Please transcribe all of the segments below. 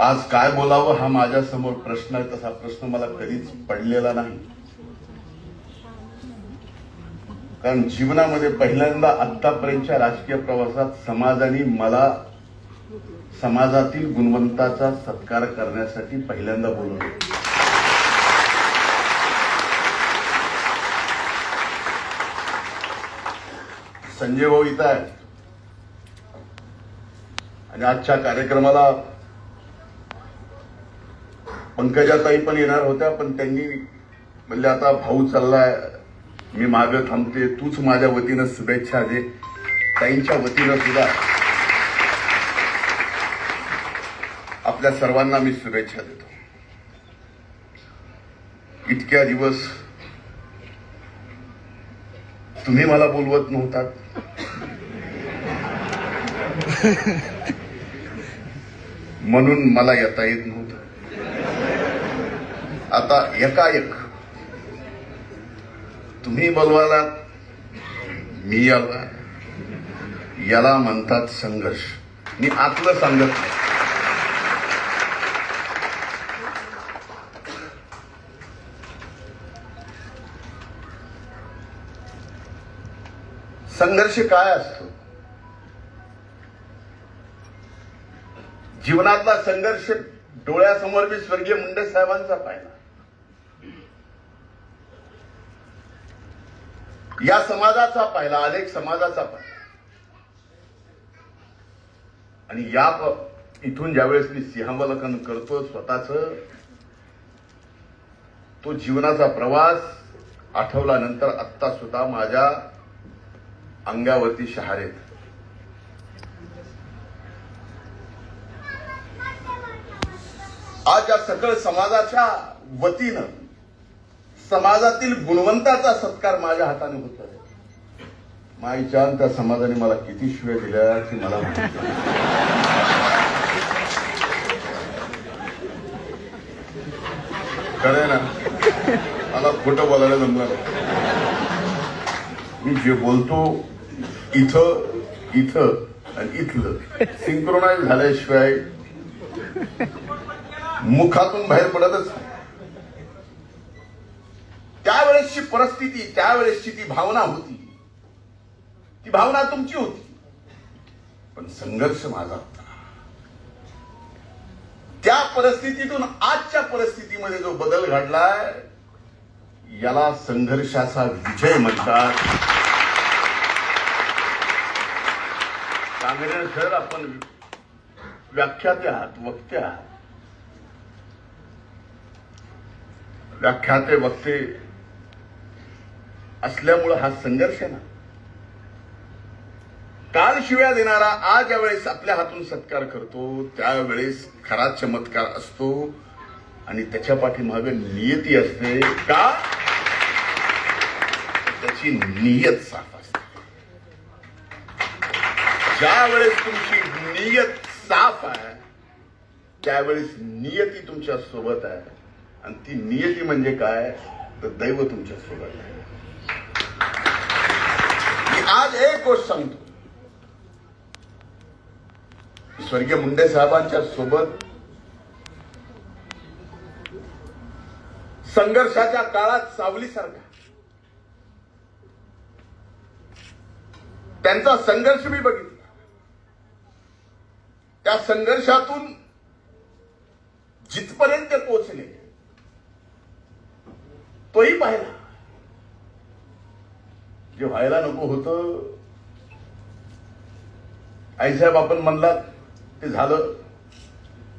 आज काय बोलावं हा माझ्यासमोर प्रश्न आहे तसा प्रश्न मला कधीच पडलेला नाही. कारण जीवनामध्ये पहिल्यांदा आतापर्यंतच्या राजकीय प्रवासात समाजाने मला समाजातील गुणवंताचा सत्कार करण्यासाठी पहिल्यांदा बोलवलं. संजय भाऊ इथं आहे आणि आजच्या कार्यक्रमाला पंकजाताई पण येणार होत्या पण त्यांनी म्हणले आता भाऊ चाललाय मी मागं थांबते. तूच माझ्या वतीनं शुभेच्छा दे. ताईंच्या वतीनं सुद्धा आपल्या सर्वांना मी शुभेच्छा देतो. इतक्या दिवस तुम्ही मला बोलवत नव्हतात. म्हणून मला येता येत नव्हतं. आता एकाएक तुम्ही बोलवाला मी याला याला म्हणतात संघर्ष. मी आतलं सांगत नाही. संघर्ष काय असतो? जीवनातला संघर्ष डोळ्यासमोर मी स्वर्गीय मुंडे साहेबांचा पाहिला. या समाजाचा पाहिला अनेक समाजाचा पाहिला. आणि या इथून ज्यावेळेस मी सिंहावलोकन करतो स्वतःच तो जीवनाचा प्रवास आठवल्यानंतर आत्ता सुद्धा माझ्या अंगावरती शहारेत आज या सकळ समाजाच्या वतीनं समाजातील गुणवंताचा सत्कार माझ्या हाताने होत आहे. माईच्या त्या समाजाने मला किती शिव्या दिल्या की मला खरंय ना मला खोटं बोलायला जमलं मी जे बोलतो इथं इथं आणि इथलं सिंक्रोनाइज झाल्याशिवाय मुखातून बाहेर पडतच नाही. त्यावेळेसची परिस्थिती त्यावेळेसची ती भावना होती. ती भावना तुमची होती. पण संघर्ष माझा होता. त्या परिस्थितीतून आजच्या परिस्थितीमध्ये जो बदल घडलाय याला संघर्षाचा विजय म्हणतात. कांगणे सर आपण व्याख्याते आहात वक्ते आहात व्याख्याते वक्ते असल्यामुळं हा संघर्ष आहे ना. काल शिव्या देणारा आज यावेळेस आपल्या हातून सत्कार करतो त्यावेळेस खरा चमत्कार असतो आणि त्याच्या पाठीमागे नियती असते का? त्याची नियत साफ असते. ज्या वेळेस तुमची नियत साफ आहे त्यावेळेस नियती तुमच्यासोबत आहे. आणि ती नियती म्हणजे काय? तर दैव तुमच्यासोबत आहे. आज एक गोष्ट सांगतो. स्वर्गीय मुंडे साहेबांच्या सोबत संघर्षाच्या काळात सावलीसारखा त्यांचा संघर्ष मी बघितला. त्या संघर्षातून जिथपर्यंत ते पोहोचले तोही पाहिला. जे व्हायला नको होतं आईसाहेब आपण म्हणलात ते झालं.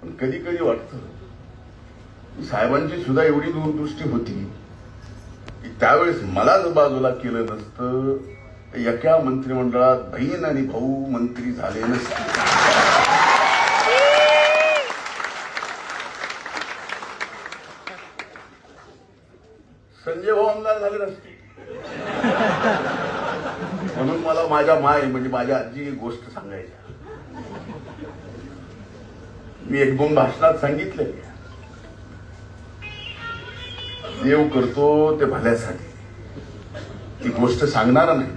पण कधी कधी वाटतं साहेबांची सुद्धा एवढी दूरदृष्टी होती की त्यावेळेस मलाच बाजूला केलं नसतं. एका मंत्रिमंडळात बहीण आणि भाऊ मंत्री झाले नसते संजय भाऊ आमदार झाले नसते म्हणून मला माझ्या माय म्हणजे माझ्या आजी गोष्ट सांगायच्या मी एक दोन भाषणात सांगितले. देव करतो ते भल्यासाठी. ती गोष्ट सांगणार नाही.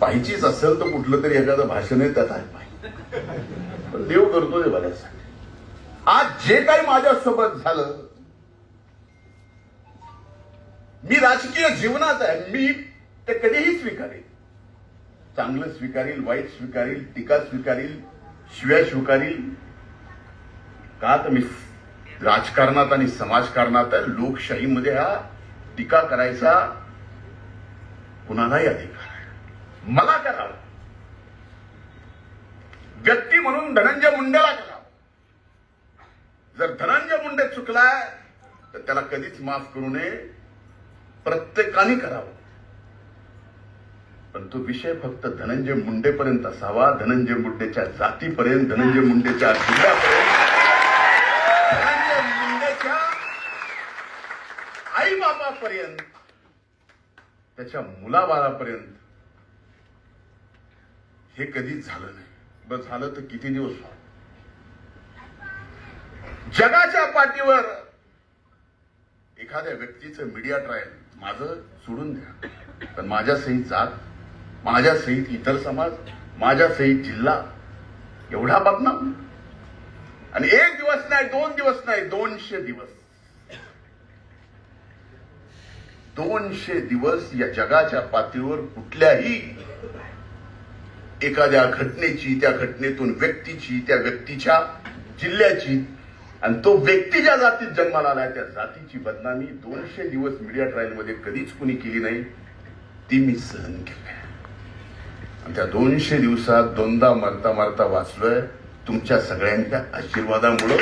पाहिजेच असेल तर कुठलं तरी एखादं भाषण आहे त्यात आहे. पाहिजे पण देव करतो ते भल्यासाठी. आज जे काही माझ्यासोबत झालं मी राजकीय जीवनात आहे मी ते कधीही स्वीकारेन. चांगलं स्वीकारील वाईट स्वीकारील टीका स्वीकारील शिव्या स्वीकारील. का तर मी राजकारणात आणि समाजकारणात लोकशाहीमध्ये हा टीका करायचा कुणालाही अधिकार आहे. मला करावं व्यक्ती म्हणून धनंजय मुंडेला करावं जर धनंजय मुंडे चुकलाय तर त्याला कधीच माफ करू नये. प्रत्येकाने करावं. पण तो विषय फक्त धनंजय मुंडेपर्यंत असावा. धनंजय मुंडेच्या जातीपर्यंत धनंजय मुंडेच्या जिल्ह्यापर्यंत. धनंजय मुंडेच्या आई बापापर्यंत त्याच्या मुलाबाळापर्यंत. हे कधीच झालं नाही. बस झालं तर किती दिवस जगाच्या पाठीवर एखाद्या व्यक्तीचं मीडिया ट्रायल माझं सोडून द्या. पण माझ्या सही जात माझ्या सहित इतर समाज माझ्या सहित जिल्हा एवढा बदनाम आणि एक दिवस नाही दोन दिवस नाही दोनशे दिवस. दोनशे दिवस या जगाच्या पातळीवर कुठल्याही एखाद्या घटनेची त्या घटनेतून व्यक्तीची त्या व्यक्तीच्या जिल्ह्याची आणि तो व्यक्ती ज्या जातीत जन्माला आलाय त्या जातीची बदनामी दोनशे दिवस मीडिया ट्रायलमध्ये कधीच कुणी केली नाही ती मी सहन केली. आणि त्या दोनशे दिवसात दोनदा मरता मरता वाचलोय तुमच्या सगळ्यांच्या आशीर्वादामुळं.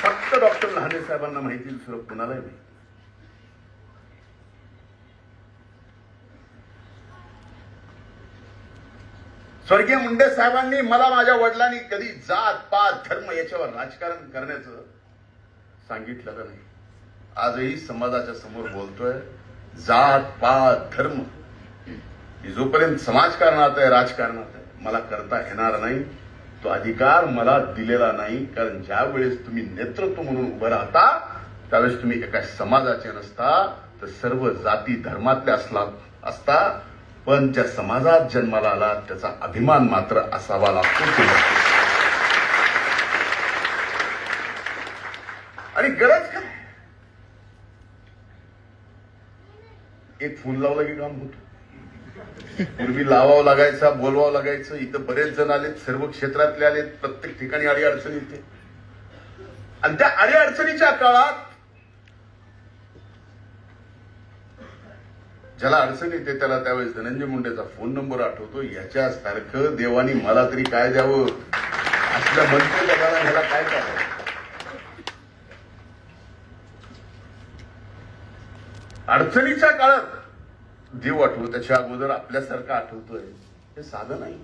फक्त डॉक्टर लहाने साहेबांना माहिती दुसरं कुणालाही नाही. स्वर्गीय मुंडे साहेबांनी मला माझ्या वडिलांनी कधी जात पात धर्म याच्यावर राजकारण करण्याचं सांगितलेलं नाही. आजही समाजाच्या समोर बोलतोय जात पात धर्म की जोपर्यंत समाजकारणात आहे राजकारणात आहे मला करता येणार नाही. तो अधिकार मला दिलेला नाही कारण ज्या वेळेस तुम्ही नेतृत्व म्हणून उभं राहता त्यावेळेस तुम्ही एका समाजाचे नसता तर सर्व जाती धर्मातले असला असता. पण ज्या समाजात जन्माला आला त्याचा अभिमान मात्र असावा लागतो. आणि गरज काय? एक फोन लावला की काम होतं. पूर्वी लावावं लागायचा बोलवावं लागायचं. इथं बरेच जण आलेत सर्व क्षेत्रातले आलेत. प्रत्येक ठिकाणी अडी अडचणी येते. आणि त्या अडी अडचणीच्या काळात ज्याला अडचण येते त्याला त्यावेळेस धनंजय मुंडेचा फोन नंबर आठवतो. याच्यासारखं देवानी मला तरी काय द्यावं? असल्या मंत्री जगाला ह्याला काय करावं? अडचणीच्या काळात देव आठवतो त्याच्या अगोदर आपल्यासारखं आठवतोय हे साधं नाही.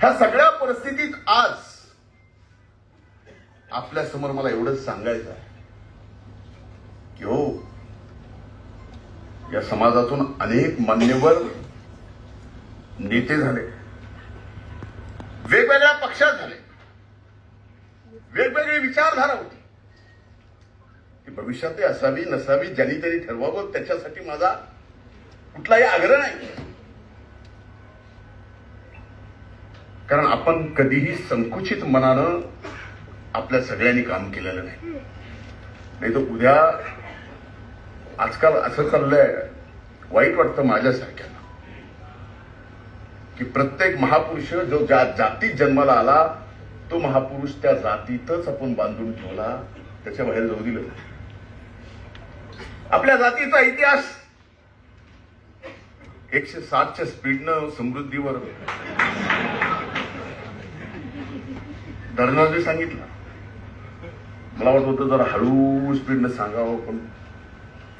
ह्या सगळ्या परिस्थितीत आज आपल्यासमोर मला एवढंच सांगायचं आहे की हो या समाजातून अनेक मान्यवर नेते झाले. वेगवेगळ्या पक्षात झाले. वेगवेगळी विचारधारा होती. ती भविष्यातही असावी नसावी ज्यांनी तरी ठरवावं त्याच्यासाठी माझा कुठलाही आग्रह नाही. कारण आपण कधीही संकुचित मनानं आपल्या सगळ्यांनी काम केलेलं नाही. नाही तर उद्या आजकाल असं चाललंय वाईट वाटतं माझ्यासारख्याला की प्रत्येक महापुरुष जो ज्या जातीत जन्माला आला तो महापुरुष त्या जातीतच आपण बांधून ठेवला त्याच्या बाहेर जाऊ दिलं नाही. आपल्या जातीचा इतिहास. एकशे सातच्या स्पीडनं समृद्धीवर. धरणाने सांगितलं. मला वाटत होतं जरा हळू स्पीडनं सांगावं पण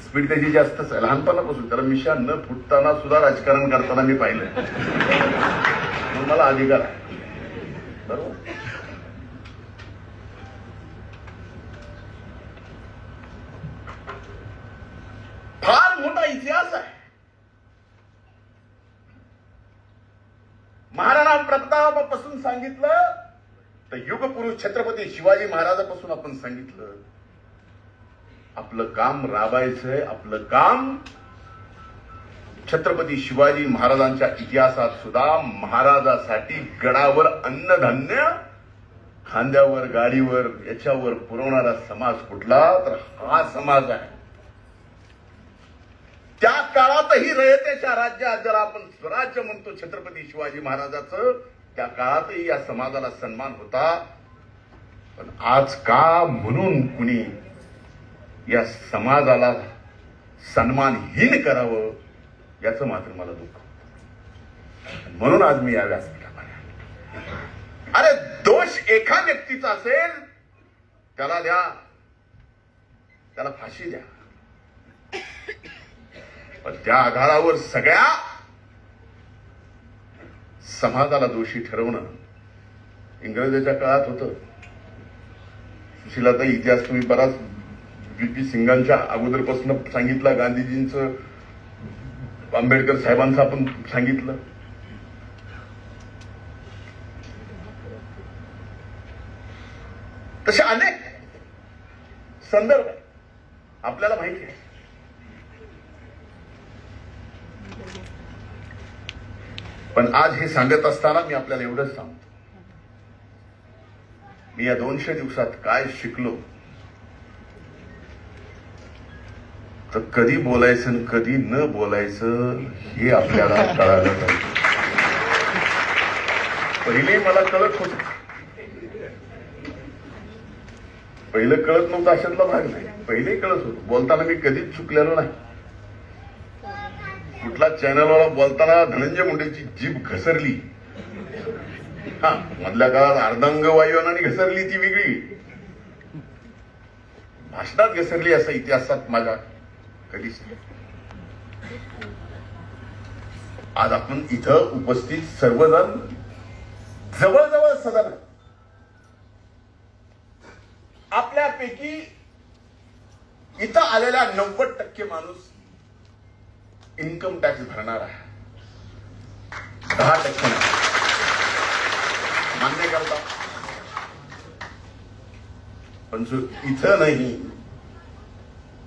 स्पीड त्याची जास्तच आहे लहानपणापासून त्याला मिशा न फुटताना सुद्धा राजकारण करताना मी पाहिलं. म्हणून मला अधिकार आहे. बरोबर फार मोठा इतिहास आहे महाराणा प्रतापापासून सांगितलं? तर युगपुरुष छत्रपती शिवाजी महाराजापासून आपण सांगितलं आपलं काम राबायचंय आपलं काम छत्रपती शिवाजी महाराजांच्या इतिहासात सुद्धा महाराजासाठी गडावर अन्नधान्य खांद्यावर गाडीवर याच्यावर पुरवणारा समाज कुठला? तर हा समाज आहे. त्या काळातही रयतेच्या राज्यात ज्याला आपण स्वराज्य म्हणतो छत्रपती शिवाजी महाराजाचं त्या काळातही या समाजाला सन्मान होता. पण आज का म्हणून कुणी या समाजाला सन्मानहीन करावं याचं मात्र मला दुःख म्हणून आज मी या व्यासपीठावर अरे दोष एका व्यक्तीचा असेल त्याला द्या. त्याला फाशी द्या. पण त्या आधारावर सगळ्या समाजाला दोषी ठरवणं इंग्रजाच्या काळात होतं. सुशीलाचा इतिहास तुम्ही बराच व्हीपी सिंगांच्या अगोदरपासून सांगितला गांधीजींचं आंबेडकर साहेबांचं आपण सांगितलं. तसे अनेक संदर्भ आपल्याला माहिती आहे. पण आज हे सांगत असताना मी आपल्याला एवढंच सांगतो. मी या दोनशे दिवसात काय शिकलो? तर कधी बोलायचं आणि कधी न बोलायचं हे आपल्याला कळालं पाहिजे. पहिले मला कळत होत. पहिलं कळत नव्हतं अशातला भाग नाही. पहिले कळत होत. बोलताना मी कधीच चुकलेलो नाही. कुठला चॅनलवाला बोलताना धनंजय मुंडेची जीभ घसरली. हा मधल्या काळात अर्धांग वायुनाने घसरली ती वेगळी. भाषणात घसरली असा इतिहासात माझ्या कधीच आज आपण इथं उपस्थित सर्वजण जवळजवळ सदन आपल्यापैकी इथं आलेल्या नव्वद टक्के माणूस इन्कम टॅक्स भरणार आहे दहा टक्के मान्य करता। पण जो इथं नाही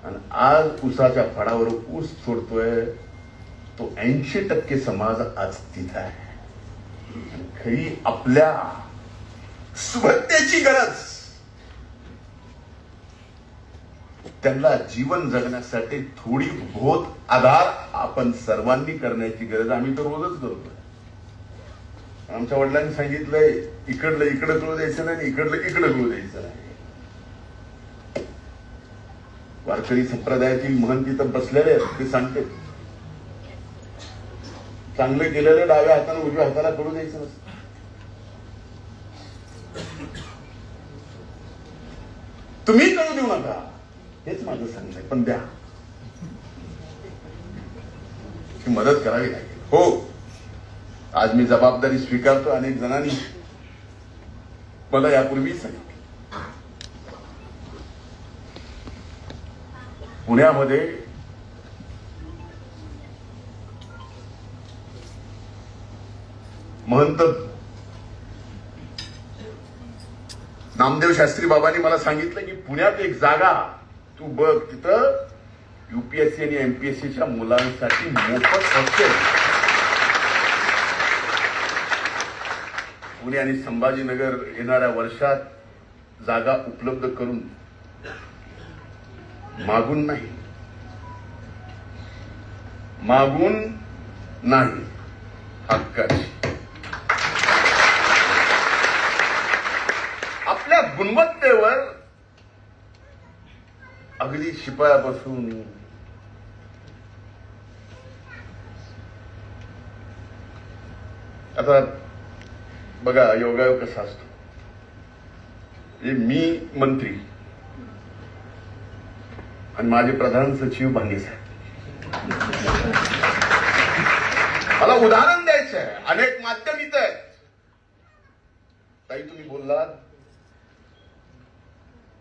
आणि आज ऊसाच्या फळावर ऊस सोडतोय तो ऐंशी टक्के समाज आज तिथं आहे. खरी आपल्या सुभद्रेची गरज त्यांना जीवन जगण्यासाठी थोडी बहुत आधार आपण सर्वांनी करण्याची गरज आम्ही तर रोजच करतो आमच्या वडिलांनी सांगितलंय इकडलं इकडं कळू द्यायचं नाही इकडलं इकडं कळू द्यायचं नाही. वारकरी संप्रदायातील महन तिथं बसलेले आहेत ते सांगते चांगलं केलेलं डाव्या हाताने उजव्या हाताला करू द्यायचं नसतं तुम्ही कळू देऊ नका हेच माझं पण द्या. मदत करावी लागेल. हो. आज मी जबाबदारी स्वीकारतो अनेक जणांनी मला यापूर्वी सांगितलं. पुण्यामध्ये महंत नामदेव शास्त्री बाबांनी मला सांगितलं की पुण्यात एक जागा तू बघ तिथं युपीएससी आणि एमपीएससीच्या मुलांसाठी मोफत हॉस्टेल. पुणे आणि संभाजीनगर येणाऱ्या वर्षात जागा उपलब्ध करून मागून नाही. मागून नाही. हक्काची. आपल्या गुणवत्तेवर अगदी शिपायापासून आता बघा योगायोग कसा असतो? म्हणजे मी मंत्री आणि माझे प्रधान सचिव भांगे साहेब. मला उदाहरण द्यायचं आहे अनेक माध्यम इथं आहेत. ताई तुम्ही बोललात.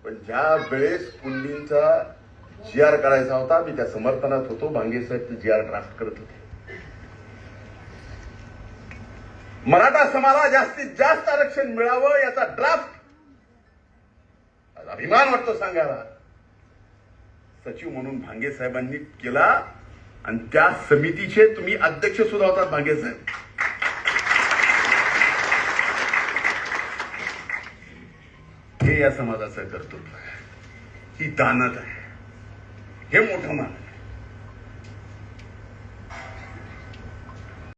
पण ज्या वेळेस कुंडींचा जी आर करायचा होता मी त्या समर्थनात होतो. भांगे साहेब ते जी आर ड्राफ्ट करत होते. मराठा समाजाला जास्तीत जास्त आरक्षण मिळावं याचा ड्राफ्ट अभिमान वाटतो सांगायला. सचिव म्हणून भांगे साहेबांनी केला आणि त्या समितीचे तुम्ही अध्यक्ष सुद्धा होतात भांगे साहेब. हे या समाजाचं कर्तृत्व आहे. ही दानत आहे. हे मोठं मान आहे.